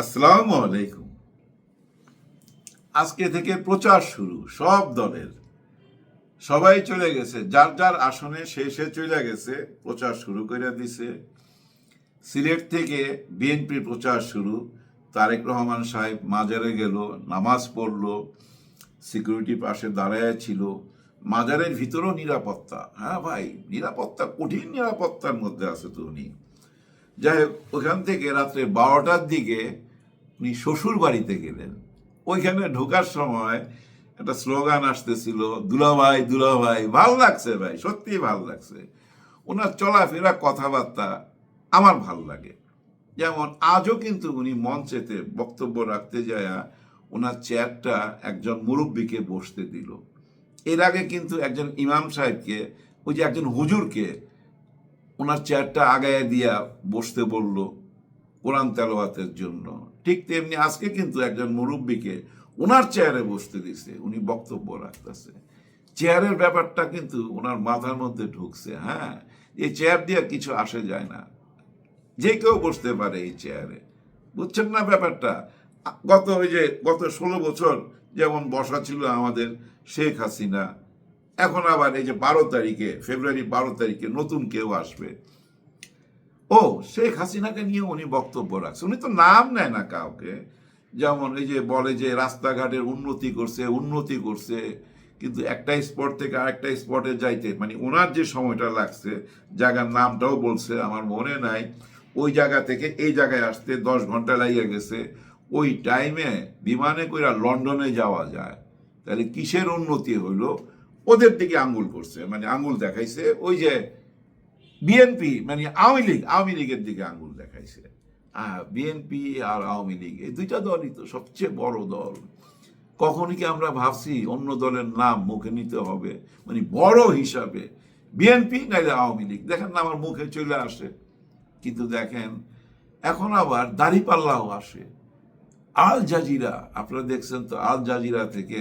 আসসালামু আলাইকুম। আজকে থেকে প্রচার শুরু, সব দলের। সবাই চলে গেছে, যার যার আসনে সে সে চলে গেছে, প্রচার শুরু করে দিছে। সিলেট থেকে বিএনপির প্রচার শুরু, তারেক রহমান সাহেব মাজারে গেল, নামাজ পড়ল, সিকিউরিটি পাশে দাঁড়ায় ছিল। মাজারের ভিতরেও নিরাপত্তা হ্যাঁ ভাই, নিরাপত্তা, কঠিন নিরাপত্তার মধ্যে আছে তো উনি। যাই হোক, ওখান থেকে রাত্রে বারোটার দিকে উনি শ্বশুর বাড়িতে গেলেন। ওইখানে ঢোকার সময় একটা স্লোগান আসতেছিল, দুলাভাই দুলাভাই, ভালো লাগছে ভাই সত্যি ভালো লাগছে। ওনার চলাফেরা, কথাবার্তা আমার ভালো লাগে। যেমন আজও কিন্তু উনি মঞ্চেতে বক্তব্য রাখতে যায় ওনার চেয়ারটা একজন মুরব্বীকে বসতে দিল। এর আগে কিন্তু একজন ইমাম সাহেবকে, ওই যে একজন হুজুরকে ওনার চেয়ারটা আগায় দিয়া বসতে বলল কোরআন তেলাওয়াতের জন্য। ঠিক তেমনি আজকে কিন্তু একজন মুরব্বীকে ওনার চেয়ারে বসতে দিছে, উনি বক্তব্য রাখতেছে। চেয়ারের ব্যাপারটা কিন্তু ওনার মাথার মধ্যে ঢুকছে হ্যাঁ? এই চেয়ার দিয়ে কিছু আসে যায় না। যে কেউ বসতে পারে এই চেয়ারে। বুঝছেন না ব্যাপারটা? গত ওই যে গত ষোলো বছর যেমন বসা ছিল আমাদের শেখ হাসিনা, এখন আবার এই যে বারো তারিখে, ফেব্রুয়ারি বারো তারিখে নতুন কেউ আসবে। ও, শেখ হাসিনাকে নিয়ে উনি বক্তব্য রাখছে। উনি তো নাম নেয় না কাউকে। যেমন এই যে বলে যে রাস্তাঘাটের উন্নতি করছে উন্নতি করছে, কিন্তু একটা স্পট থেকে আরেকটা স্পটে যাইতে মানে ওনার যে সময়টা লাগছে, জায়গার নামটাও বলছে, আমার মনে নাই, ওই জায়গা থেকে এই জায়গায় আসতে দশ ঘণ্টা লাগিয়ে গেছে, ওই টাইমে বিমানে কইরা লন্ডনে যাওয়া যায়। তাহলে কিসের উন্নতি হইল? ওদের দিকে আঙ্গুল করছে মানে আঙ্গুল দেখাইছে, ওই যে বিএনপি মানে আওয়ামী লীগ, আওয়ামী লীগের দিকে আঙ্গুল দেখাইছে। বিএনপি আর আওয়ামী লীগ, এই দুইটা দলই তো সবচেয়ে বড় দল। কখনই কি আমরা ভাবছি অন্য দলের নাম মুখে নিতে হবে? মানে বড় হিসাবে বিএনপি নাইলে আওয়ামী লীগ। দেখেন না, আমার মুখে চলে আসে। কিন্তু দেখেন, এখন আবার দাড়িপাল্লাও আসে। আল জাজিরা, আপনারা দেখছেন তো, আল জাজিরা থেকে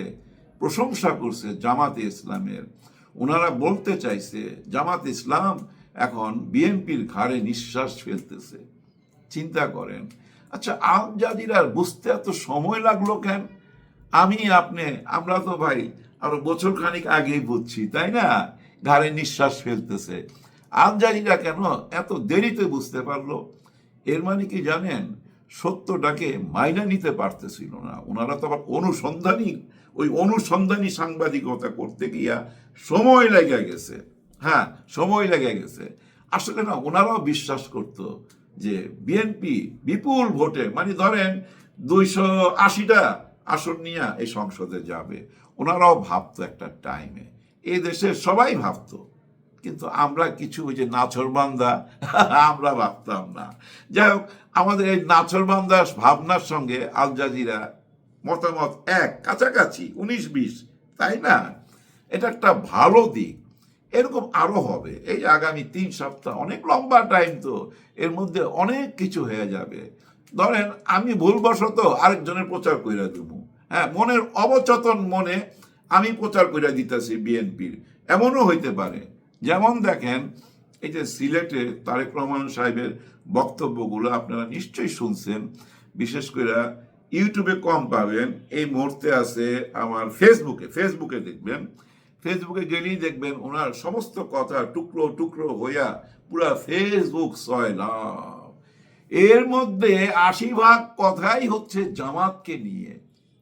প্রশংসা করছে জামাতে ইসলামের। ওনারা বলতে চাইছে, জামাত ইসলাম এখন বিএনপির ঘাড়ে নিঃশ্বাস ফেলতেছে। চিন্তা করেন আচ্ছা আল জাজিরার বুঝতে এত সময় লাগল কেন? আমি আপনি, আমরা তো ভাই আরও বছর খানিক আগেই বুঝছি, তাই না? ঘাড়ে নিঃশ্বাস ফেলতেছে। আল জাজিরা কেন এত দেরিতে বুঝতে পারল? এর মানে কি জানেন? সত্যটাকে মাইনা নিতে পারতেছিল না। ওনারা তো আবার অনুসন্ধানী, ওই অনুসন্ধানী সাংবাদিকতা করতে গিয়া সময় লেগে গেছে। হ্যাঁ সময় লেগে গেছে। আসলে না, ওনারাও বিশ্বাস করতো যে বিএনপি বিপুল ভোটে মানে ধরেন দুইশো আশিটা আসন নিয়ে এই সংসদে যাবে। ওনারাও ভাবতো একটা টাইমে এই দেশের সবাই ভাবতো। কিন্তু আমরা কিছু ওই যে নাছরবান্দা আমরা ভাবতাম না। যাই হোক, আমাদের এই নাছরবান্দা ভাবনার সঙ্গে আল জাজিরা মতামত এক, কাছাকাছি, উনিশ, বিশ, তাই না? এটা একটা ভালো দিক। এরকম আরও হবে। এই আগামী তিন সপ্তাহ, অনেক লম্বা টাইম তো, এর মধ্যে অনেক কিছু হয়ে যাবে। ধরেন আমি ভুলবশত আরেকজনের প্রচার কইরা দেবো হ্যাঁ মনের অবচেতন মনে আমি প্রচার কইরা দিতেছি বিএনপির। এমনও হইতে পারে। যেমন দেখেন, এই যে সিলেটে তারেক রহমান সাহেবের বক্তব্যগুলো আপনারা নিশ্চয়ই শুনছেন। বিশেষ করে ইউটিউবে কম পাবেন। এই মুহূর্তে আছে আমার ফেসবুকে ফেসবুকে দেখবেন। ফেসবুকে গেলেই দেখবেন ওনার সমস্ত কথা টুকরো টুকরো হইয়া পুরা ফেসবুক সয়লাম এর মধ্যে আশি ভাগ কথাই হচ্ছে জামাতকে নিয়ে।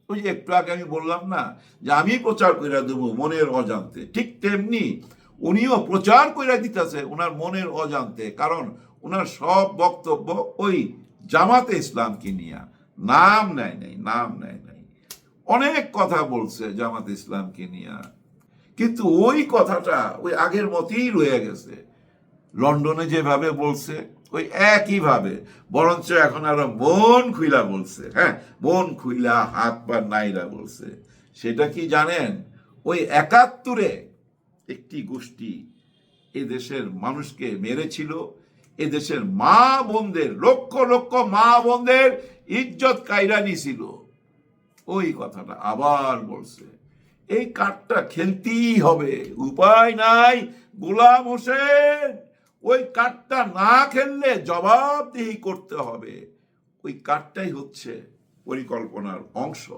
ওই যে একটু আগে আমি বললাম না, যে আমি প্রচার করে দেবো মনের অজান্তে। ঠিক তেমনি উনিও প্রচার করে দিতেছে ওনার মনের অজান্তে, কারণ ওনার সব বক্তব্য ওই জামাতে ইসলামকে নিয়ে। নাম নেয় নাই, নাম নেয় নাই। অনেক কথা বলছে জামাত ইসলামকে নিয়ে। কিন্তু ওই কথাটা ওই আগের মতই রয়ে গেছে। লন্ডনে যেভাবে বলছে, ওই একইভাবে, বরঞ্চ এখন আরও মন খুইলা বলছে হ্যাঁ? মন খুইলা, হাত পা নাইরা বলছে। সেটা কি জানেন? ওই একাত্তরে একটি গোষ্ঠী এদেশের মানুষকে মেরেছিল। এদেশের মা বোনদের, লক্ষ লক্ষ মা বোনদের ইজ্জত কায়রা নিছিল। ওই কথাটা আবার বলছে। এই কার্ডটা খেলতেই হবে। উপায় নাই। গোলাম হোসেন, ওই কার্ডটা না খেললে জবাবদিহি করতে হবে। ওই কার্ডটাই হচ্ছে পরিকল্পনার অংশ।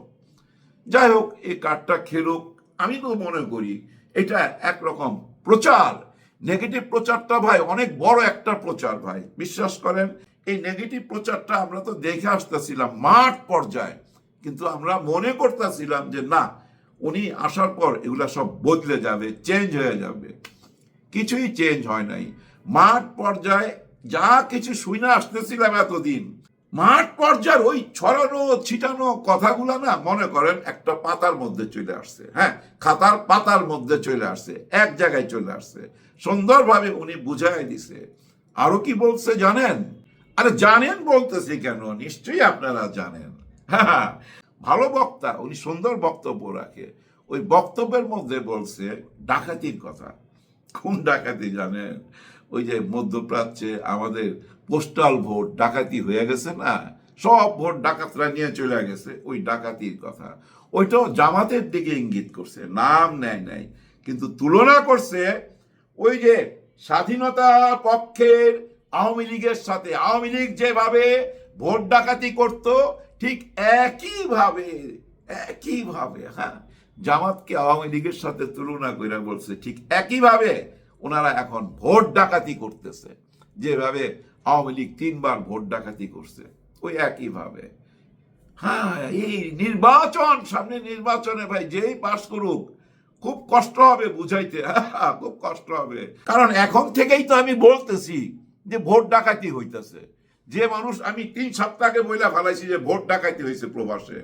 যাই হোক, এই কার্ডটা খেলুক, আমি তো মনে করি এটা একরকম প্রচার। নেগেটিভ প্রচারটা ভাই, অনেক বড় একটা প্রচার ভাই, বিশ্বাস করেন? এই নেগেটিভ প্রচারটা আমরা তো দেখে আসতেছিলাম মাঠ পর্যায়ে। কিন্তু আমরা মনে করতেছিলাম যে না উনি আসার পর এগুলা সব বদলে যাবে চেঞ্জ হয়ে যাবে। কিছুই চেঞ্জ হয় নাই। মাঠ পর্যায়ে যা কিছু শুনে আসতেছিলাম এতদিন, মাঠ পর্যায়ের ওই ছড়ানো, ছিটানো কথাগুলো না, মনে করেন একটা পাতার মধ্যে চলে আসছে। হ্যাঁ খাতার পাতার মধ্যে চলে আসছে, এক জায়গায় চলে আসছে। সুন্দরভাবে উনি বুঝাই দিছে। আরও কি বলছে জানেন? আরে জানেন বলতেছি কেন? নিশ্চয়ই আপনারা জানেন। হ্যাঁ ভালো বক্তা, উনি সুন্দর বক্তব্য রাখে। ওই বক্তব্যের মধ্যে বলছে ডাকাতির কথা। কোন ডাকাতি জানেন? ওই যে মধ্যপ্রাচ্যে আমাদের পোস্টাল ভোট ডাকাতি হয়ে গেছে না? সব ভোট ডাকাতরা নিয়ে চলে গেছে, ওই ডাকাতির কথা। ওইটাও জামাতের দিকে ইঙ্গিত করছে, নাম নেয় নাই। কিন্তু তুলনা করছে ওই যে স্বাধীনতা পক্ষের আওয়ামী লীগের সাথে। আওয়ামী লীগ যেভাবে ভোট ডাকাতি করত ঠিক একইভাবে একইভাবে হ্যাঁ জামাতকে আওয়ামী লীগের সাথে তুলনা করে বলছে ঠিক একইভাবে ওনারা এখন ভোট ডাকাতি করতেছে। যেভাবে আওয়ামী লীগ তিনবার ভোট ডাকাতি করছে ওই একইভাবে। হ্যাঁ এই নির্বাচন সামনে নির্বাচনে ভাই যেই পাশ করুক খুব কষ্ট হবে বুঝাইতে হ্যাঁ, খুব কষ্ট হবে। কারণ এখন থেকেই তো আমি বলতেছি যে ভোট ডাকাতি হইতেছে। যে মানুষ আমি তিন সপ্তাহে বইলা ফেলাইছি যে ভোট ডাকাতি হয়েছে প্রবাসে,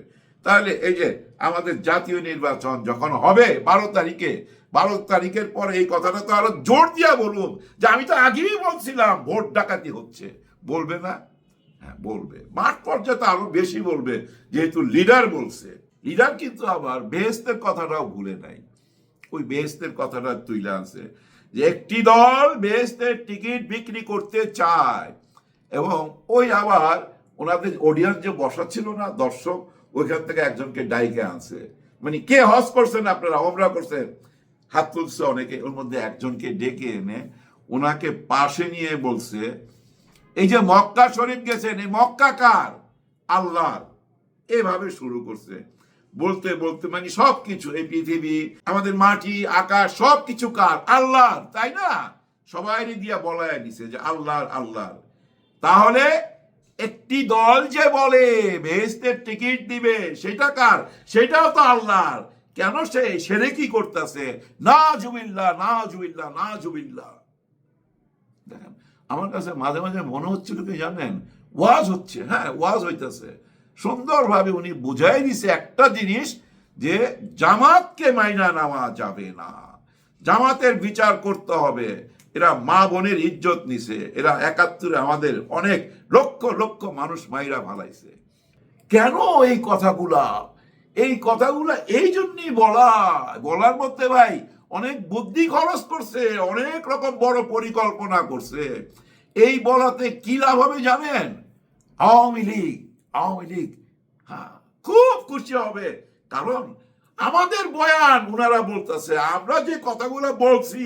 তাহলে এই যে আমাদের জাতীয় নির্বাচন যখন হবে বারো তারিখে, বারো তারিখের পরে এই কথাটা তো আরও জোর দিয়া বলুন যে আমি তো আগেই বলছিলাম ভোট ডাকাতি হচ্ছে। বলবে না? হ্যাঁ বলবে। মাঠ পর্যায়ে তো আরও বেশি বলবে, যেহেতু লিডার বলছে। লিডার কিন্তু আবার বেহেস্তের কথাটাও ভুলে নাই। ওই বেহেস্তের কথাটা তুইলে আনছে যে একটি দল বেহেস্তের টিকিট বিক্রি করতে চায় এবং ওই আবার ওনাদের অডিয়েন্স যে বসা ছিল না, দর্শক, ওইখান থেকে একজনকে ডাইকে আনছে। মানে কে হজ করছেন আপনারা? ওমরা করছেন। হাত তুলছে অনেকে, ওর মধ্যে একজনকে ডেকে এনে ওনাকে পাশে নিয়ে বলছে, এই যে মক্কা শরীফ গেছেন, এই মক্কা কার? আল্লাহর। এভাবে শুরু করছে। বলতে বলতে মানে সব কিছু এই পৃথিবী, আমাদের মাটি, আকাশ সব কিছু কার? আল্লাহর, তাই না? সবাই দিয়া বলায় দিছে যে আল্লাহর আল্লাহর। তাহলে একটি দল যে বলে বেহেস্তের টিকিট দিবে, সেটা কার? সেটাও তো আল্লাহর। কেন সে, সেরে কি করতেছে? না জুবিল্লা না জুবিল্লা না জুবিল্লা দেখেন, আমার কাছে মাঝে মাঝে মনে হচ্ছিল কি জানেন, ওয়াজ হচ্ছে হ্যাঁ ওয়াজ হইতেছে। সুন্দরভাবে উনি বুঝাই দিছে একটা জিনিস যে, জামাতকে মাইনা নেওয়া যাবে না। জামাতের বিচার করতে হবে। এরা মা বোনের ইজ্জত নিছে। এরা একাত্তরে আমাদের অনেক লক্ষ লক্ষ মানুষ মাইরা ভালাইছে। কেন এই কথাগুলা? এই কথাগুলা এই জন্যই বলা। বলার মধ্যে ভাই অনেক বুদ্ধি খরচ করছে, অনেক রকম বড় পরিকল্পনা করছে। এই বলাতে কি লাভ হবে জানেন? আওয়ামী লীগ আওয়ামী লীগ। হ্যাঁ খুব খুশি হবে। কারণ আমাদের বয়ান ওনারা বলতেছে, আমরা যে কথাগুলো বলছি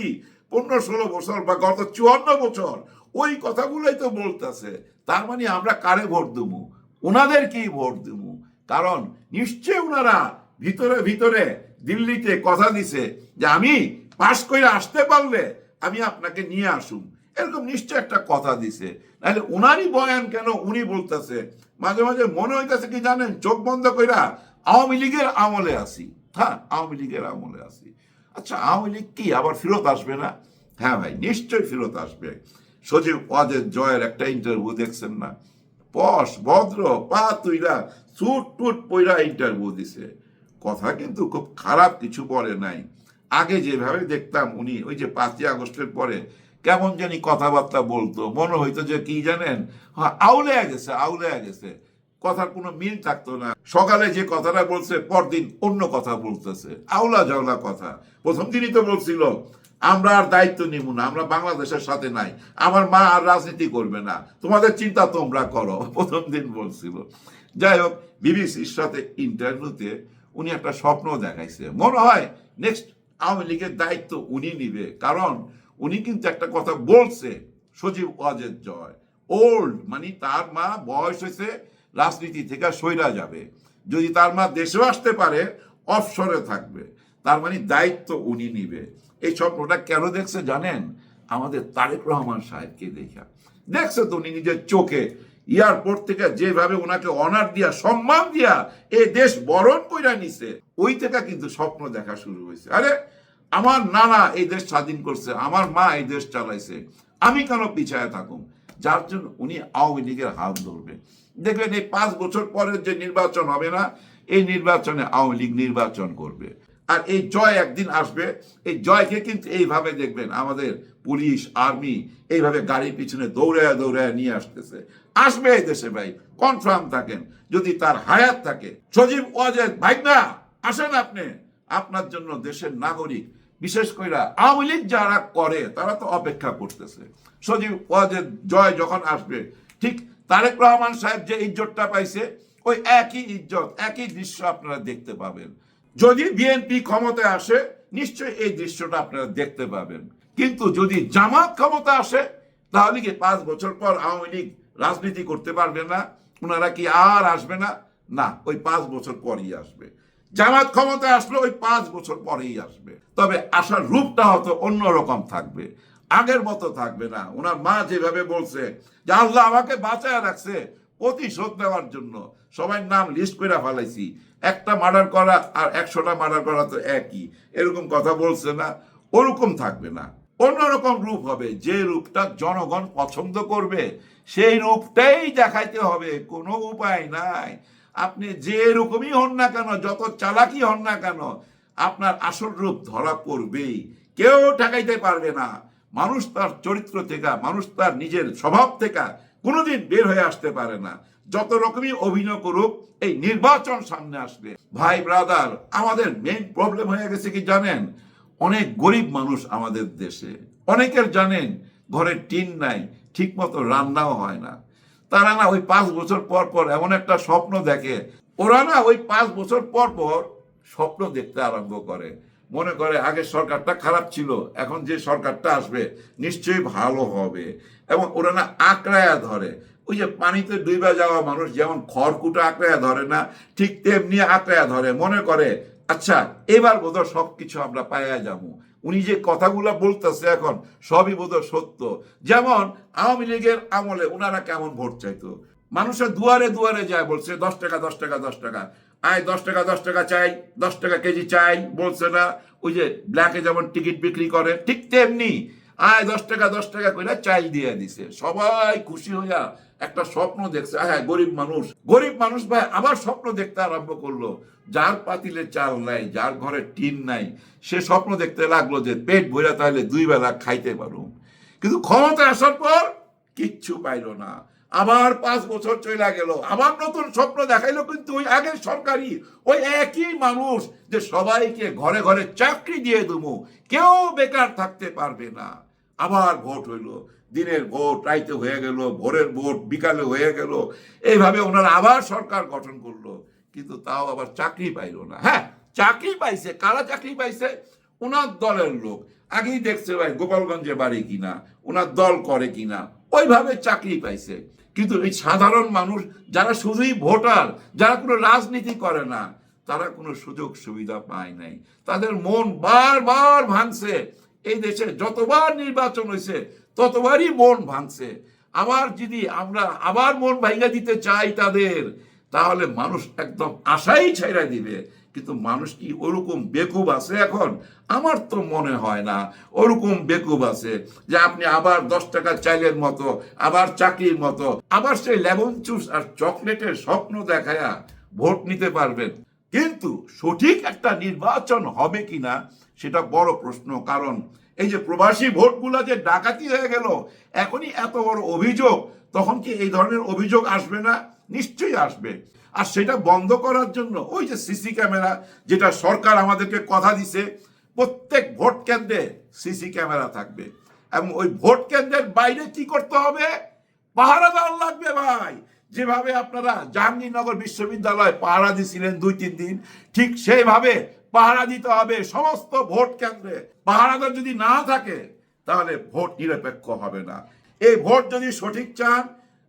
পনেরো ষোলো বছর বা গত চুয়ান্ন বছর ওই কথাগুলোই তো বলতেছে। তার মানে আমরা কারে ভোট দেবো? ওনাদেরকেই ভোট দেবো? কারণ নিশ্চয় ওনারা ভিতরে ভিতরে দিল্লিতে কথা দিছে যে আমি পাশ করে আসতে পারলে আমি আপনাকে নিয়ে আসুন। এরকম নিশ্চয় একটা কথা দিছে। নাহলে ওনারই বয়ান কেন উনি বলতেছে? মাঝে মাঝে মনে হইতেছে কি জানেন, চোখ বন্ধ কইরা আওয়ামী লীগের আমলে আসি হ্যাঁ আওয়ামী লীগের আমলে আসি আচ্ছা আওয়ামী লীগ কি আবার ফেরত আসবে না? হ্যাঁ ভাই, নিশ্চয়ই ফেরত আসবে। সজীব ওয়াজের জয়ের একটা ইন্টারভিউ দেখছেন না? পশ, ভদ্র পা তুইরা চুট টুট পইরা ইন্টারভিউ দিছে। কথা কিন্তু খুব খারাপ, কিছু বলে নাই। আগে যেভাবে দেখতাম উনি, ওই যে পাঁচই আগস্টের পরে কেমন জানি কথাবার্তা বলতো। মনে হইতো যে কি জানেন? হ্যাঁ আউলে গেছে আউলে গেছে কথার কোনো মিল থাকতো না। সকালে যে কথাটা বলছে, পরদিন অন্য কথা বলতেছে। আউলা জাউলা কথা। প্রথম দিনই তো বলছিল, আমরা আর দায়িত্ব নিব না, আমরা বাংলাদেশের সাথে নাই। আমার মা আর রাজনীতি করবে না। তোমাদের চিন্তা তোমরা করো। প্রথম দিন বলছিল। যাই হোক, বিবিসির সাথে ইন্টারভিউতে উনি একটা স্বপ্ন দেখাইছে। মনে হয় নেক্সট আওয়ামী লীগের দায়িত্ব উনি নিবে। কারণ উনি কিন্তু একটা কথা বলছে, সজীব ওয়াজেদ জয়। ওল্ড মানে তার মা বয়স হয়েছে রাজনীতি থেকে সইরা যাবে। যদি তার মা দেশেও আসতে পারে অফসরে থাকবে। তার মানে দায়িত্ব উনি নিবে। এই স্বপ্নটা কেন দেখছে জানেন? আমাদের তারেক রহমান সাহেবকে দেখা। দেখছে তো উনি নিজের চোখে এয়ারপোর্ট থেকে যেভাবে ওনাকে অনার দিয়া, সম্মান দিয়া এই দেশ বরণ কইরা নিছে, ওই থেকে কিন্তু স্বপ্ন দেখা শুরু হয়েছে আরে, আমার নানা এই দেশ স্বাধীন করছে, আমার মা এই দেশ চালাইছে। আমি কেন পিছায় থাকুম? যার জন্য উনি আওয়ামী লীগের হাত ধরবে। দেখবেন এই পাঁচ বছর পরের যে নির্বাচন হবে না, এই নির্বাচনে আওয়ামী লীগ নির্বাচন করবে। আর এই জয় একদিন আসবে, এই জয়কে কিন্তু এইভাবে দেখবেন আমাদের পুলিশ, আর্মি এইভাবে গাড়ির পিছনে দৌড়ায় দৌড়ায় নিয়ে আসতেছে। আসবে এই দেশে ভাই কনফার্ম থাকেন। যদি তার হায়াত থাকে, সজীব ওয়াজেদ, ভাই না, আসেন আপনি। আপনার জন্য দেশের নাগরিক, বিশেষ করে আওয়ামী লীগ যারা করে, তারা তো অপেক্ষা করতেছে। সজীব ওয়াজেদ জয় যখন আসবে, ঠিক তারেক রহমান সাহেব যে ইজ্জতটা পাইছে, ওই একই ইজ্জত, একই দৃশ্য আপনারা দেখতে পাবেন। যদি বিএনপি ক্ষমতায় আসে, নিশ্চয়ই এই দৃশ্যটা আপনারা দেখতে পাবেন। কিন্তু যদি জামাত ক্ষমতা আসে, তাহলে কি পাঁচ বছর পর আওয়ামী লীগ রাজনীতি করতে পারবে না? ওনারা কি আর আসবে না? না, ওই পাঁচ বছর পরেই আসবে। জামাত ক্ষমতা আসলে ওই পাঁচ বছর পরেই আসবে। তবে আসার রূপটা হয়তো অন্যরকম থাকবে। আগের মতো থাকবে না। ওনার মা যেভাবে বলছে যে আল্লাহ আমাকে বাঁচায় রাখছে প্রতিশোধ দেওয়ার জন্য। সবাই নাম লিস্ট করে ফেলাইছি। একটা মার্ডার করা আর একশোটা মার্ডার করা তো একই। এরকম কথা বলছে না, ওরকম থাকবে না। অন্যরকম রূপ হবে। যে রূপটা জনগণ পছন্দ করবে, সেই রূপটাই দেখাইতে হবে। কোনো উপায় নাই। আপনি যে রকমই হন না কেন, যত চালাকি হন না কেন, আপনার আসল রূপ ধরা পড়বেই। কেউ ঠেকাইতে পারবে না। মানুষ তার চরিত্র থেকে, মানুষ তার নিজের স্বভাব থেকে কোনোদিন বের হয়ে আসতে পারে না। যত রকমই অভিনয় করুক, এই নির্বাচন সামনে আসবে। ভাই ব্রাদার আমাদের মেইন প্রবলেম হয়ে গেছে কি জানেন? অনেক গরিব মানুষ আমাদের দেশে। অনেকের জানেন, ঘরে টিন নাই ঠিক মতো রান্নাও হয় না। তারা না ওই পাঁচ বছর পর পর এমন একটা স্বপ্ন দেখে। ওরা না ওই পাঁচ বছর পর পর স্বপ্ন দেখতে আরম্ভ করে। মনে করে আগের সরকারটা খারাপ ছিল, এখন যে সরকারটা আসবে নিশ্চয়ই ভালো হবে। এবং ওরা না আঁকড়ায়া ধরে। ওই যে পানিতে ডুইবা যাওয়া মানুষ যেমন খড়কুটা আঁকড়ায়া ধরে না, ঠিক তেমনি আঁকড়ায়া ধরে। মনে করে আচ্ছা এবার বোধহয় সব কিছু আমরা পাইয়া যাব। উনি যে কথাগুলো বলতেছে এখন, সবই বোধহয় সত্য। যেমন আওয়ামী লীগের আমলে ওনারা কেমন ভোট চাইতো? মানুষের দুয়ারে দুয়ারে যায় বলছে, দশ টাকা দশ টাকা দশ টাকা। আয়, দশ টাকা দশ টাকা চাই, দশ টাকা কেজি চাই, বলছে না। ওই যে ব্ল্যাকে যেমন টিকিট বিক্রি করে, ঠিক তেমনি আয়, দশ টাকা দশ টাকা করে চাল দিয়ে দিছে। সবাই খুশি হইয়া একটা স্বপ্ন দেখছে। হ্যাঁ গরিব মানুষ গরিব মানুষ ভাই, আবার স্বপ্ন দেখতে আরম্ভ করল। যার পাতিলে চাল নাই, যার ঘরে টিন নাই, সে স্বপ্ন দেখতে লাগল যে পেট ভরে তাহলে দুই বেলা খাইতে পারুম। কিন্তু ক্ষমতা আসার পর কিচ্ছু পাইলো না। আবার পাঁচ বছর চলে গেল। আবার নতুন স্বপ্ন দেখাইলো, কিন্তু ওই আগের সরকারি ওই একই মানুষ যে সবাইকে ঘরে ঘরে চাকরি দিয়ে দেবো, কেউ বেকার থাকতে পারবে না। আবার ভোট হইল। দিনের ভোট, রাইতে হয়ে গেল, ভোরের ভোট, বিকালে হয়ে গেল। এইভাবে ওনারা আবার সরকার গঠন করল, কিন্তু তাও আবার চাকরি পাইলো না। হ্যাঁ চাকরি পাইছে। কারা চাকরি পাইছে? ওনার দলের লোক। আগেই দেখছে ভাই, গোপালগঞ্জে বাড়ি কিনা ওনার দল করে কিনা, ওইভাবে চাকরি পাইছে। কিন্তু এই সাধারণ মানুষ, যারা শুধুই ভোটার, যারা কোনো রাজনীতি করে না, তারা কোনো সুযোগ সুবিধা পায় নাই। তাদের মন বারবার ভাঙছে। এই দেশে যতবার নির্বাচন হয়েছে ততবারই মন ভাঙছে। আবার যদি আমরা আবার মন ভাঙা দিতে চাই তাদের, তাহলে মানুষ একদম আশাই ছাইরা দিবে। কিন্তু মানুষ কি ওরকম বেকুব আছে এখন? আমার তো মনে হয় না। ওরকম বেকুব আছে যে আপনি আবার দশ টাকা চাইলের মতো, আবার চাকরির মতো, আবার সেই লেমন জুস আর চকলেটের স্বপ্ন দেখায়া ভোট নিতে পারবেন। কিন্তু সঠিক একটা নির্বাচন হবে কিনা সেটা বড় প্রশ্ন, কারণ এই যে প্রবাসী ভোটগুলা যে ডাকাতি হয়ে গেল, এখনই এত বড় অভিযোগ, তখন কি এই ধরনের অভিযোগ আসবে না? নিশ্চয়ই আসবে। আর সেটা বন্ধ করার জন্য ওই যে সিসি ক্যামেরা যেটা সরকার আমাদেরকে কথা দিছে, প্রত্যেক ভোট কেন্দ্রে সিসি ক্যামেরা থাকবে। এবং ওই ভোট কেন্দ্রের বাইরে কি করতে হবে? পাহারা দেওয়ার লাগবে ভাই। যেভাবে আপনারা জাহাঙ্গীরনগর বিশ্ববিদ্যালয় পাহারা দিছিলেন দুই, তিন দিন, ঠিক সেইভাবে পাহারা দিতে হবে সমস্ত ভোট কেন্দ্রে। পাহারাদার যদি না থাকে, তাহলে ভোট নিরপেক্ষ হবে না। এই ভোট যদি সঠিক চান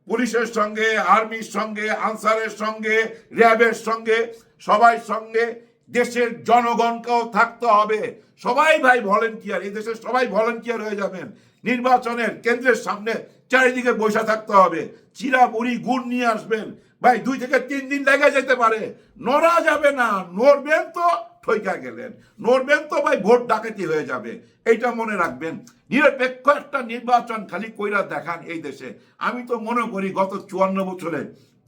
পুলিশের সঙ্গে, আর্মির সঙ্গে, আনসারের সঙ্গে, র্যাবের সঙ্গে, সবাই সঙ্গে, দেশের জনগণকেও থাকতে হবে। সবাই ভাই ভলেন্টিয়ার, এই দেশের সবাই ভলেন্টিয়ার হয়ে যাবেন। নির্বাচনের কেন্দ্রের সামনে চারিদিকে বসে থাকতে হবে। চিরা বুড়ি গুড় নিয়ে আসবেন। ভাই, দুই থেকে তিন দিন লেগে যেতে পারে। নড়া যাবে না, নড়বেন তো। ঠইকা গেলেন। নড়বেন তো ভাই, ভোট ডাকাতি হয়ে যাবে। এইটা মনে রাখবেন। নিরপেক্ষ একটা নির্বাচন খালি কইরা দেখান এই দেশে। আমি তো মনে করি গত চুয়ান্ন বছরে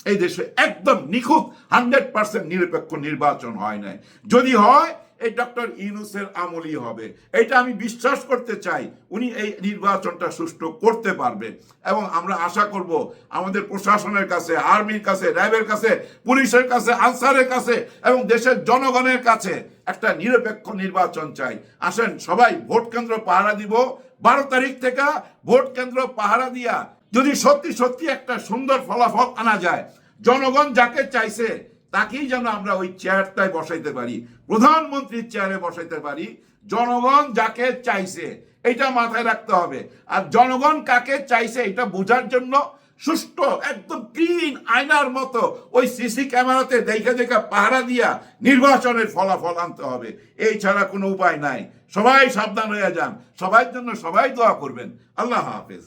এই দেশে একদম নিখুঁত হান্ড্রেড পার্সেন্ট নিরপেক্ষ নির্বাচন হয় নাই। যদি হয় এই ডক্টর ইউনুসের আমলই হবে। এটা আমি বিশ্বাস করতে চাই, উনি এই নির্বাচনটা সুষ্ঠু করতে পারবে। এবং আমরা আশা করব আমাদের প্রশাসনের কাছে, আর্মির কাছে, র্যাবের কাছে, পুলিশের কাছে, আনসারের কাছে এবং দেশের জনগণের কাছে একটা নিরপেক্ষ নির্বাচন চাই। আসেন, সবাই ভোট কেন্দ্র পাহারা দিব। বারো তারিখ থেকে ভোট কেন্দ্র পাহারা দিয়া যদি সত্যি সত্যি একটা সুন্দর ফলাফল আনা যায়, জনগণ যাকে চাইছে তাকেই যেন আমরা ওই চেয়ারটায় বসাইতে পারি, প্রধানমন্ত্রীর চেয়ারে বসাইতে পারি, জনগণ যাকে চাইছে, এটা মাথায় রাখতে হবে। আর জনগণ কাকে চাইছে, এটা বোঝার জন্য সুষ্ঠু, একদম ক্লিন আয়নার মতো ওই সিসি ক্যামেরাতে দেখে দেখে পাহারা দিয়া নির্বাচনের ফলাফল আনতে হবে। এই ছাড়া কোনো উপায় নাই। সবাই সাবধান হয়ে যান। সবার জন্য সবাই দোয়া করবেন। আল্লাহ হাফেজ।